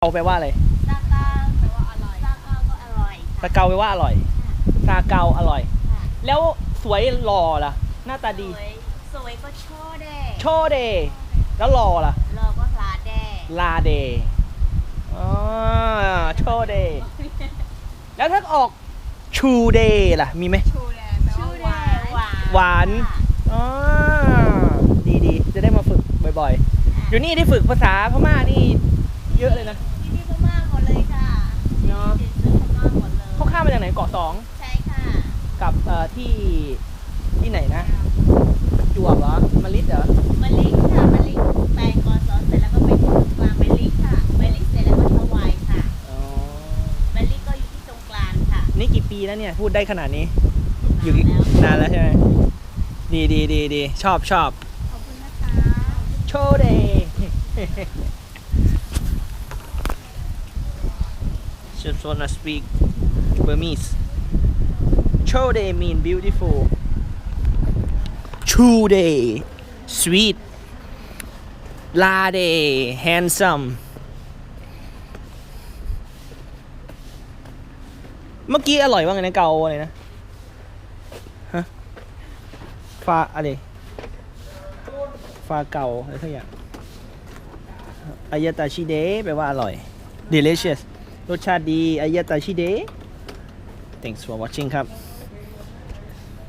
เอาไปว่าอะไรซาเกาแปลว่าอร่อยซาเกาก็อร่อยซาเกาไปว่าอร่อยซาเกาอร่อยค่ะแล้วสวยหล่อล่ะ หน้าตาดี สวยสวยก็โชว์แดโชเดย์แล้วหล่อล่ะเราก็ลาแดลาเดย์อ๋อโชเดย์แล้วถ้าออกชูเดย์ล่ะ มีไหมชูแดงแปลชื่อว่าแดหวานหวานหวานค่ะอ๋อดีดีๆจะได้มาฝึกบ่อยๆ อยู่นี่ได้ฝึกภาษาพม่านี่ เยอะเลยนะที่นี่พม่าหมดเลยค่ะเนอะที่ซื้อพม่าหมดเลยเขาข้ามมาจากไหนเกาะสองใช่ค่ะ กับเอ่อที่ที่ไหนนะจวบเหรอมาลิดเหรอมะลิค่ะมะลิไปกอสอเสร็จแล้วก็ไปที่ตรงกลางมะลิค่ะมะลิเสร็จแล้วก็ถวายค่ะอ๋อมะลิก็อยู่ที่ตรงกลางค่ะนี่กี่ปีแล้วเนี่ยพูดได้ขนาดนี้ อยู่นานแล้วนานแล้วใช่ไหมดีดีดีดีชอบชอบขอบคุณนะคะโชเดย์ just wanna speak Burmese โชเดย์ mean beautiful ชูเดย์ sweet ลาเดย์ handsome เมื่อกี้อร่อยว่าไงนะเกาอะไรนะ ฮะ ฟาอะไร ฟาเกาอะไรสักอย่างอายาตาชิเดแปลว่าอร่อย delicious รสชาติดีอายาตาชิเด thanks for watching ครับ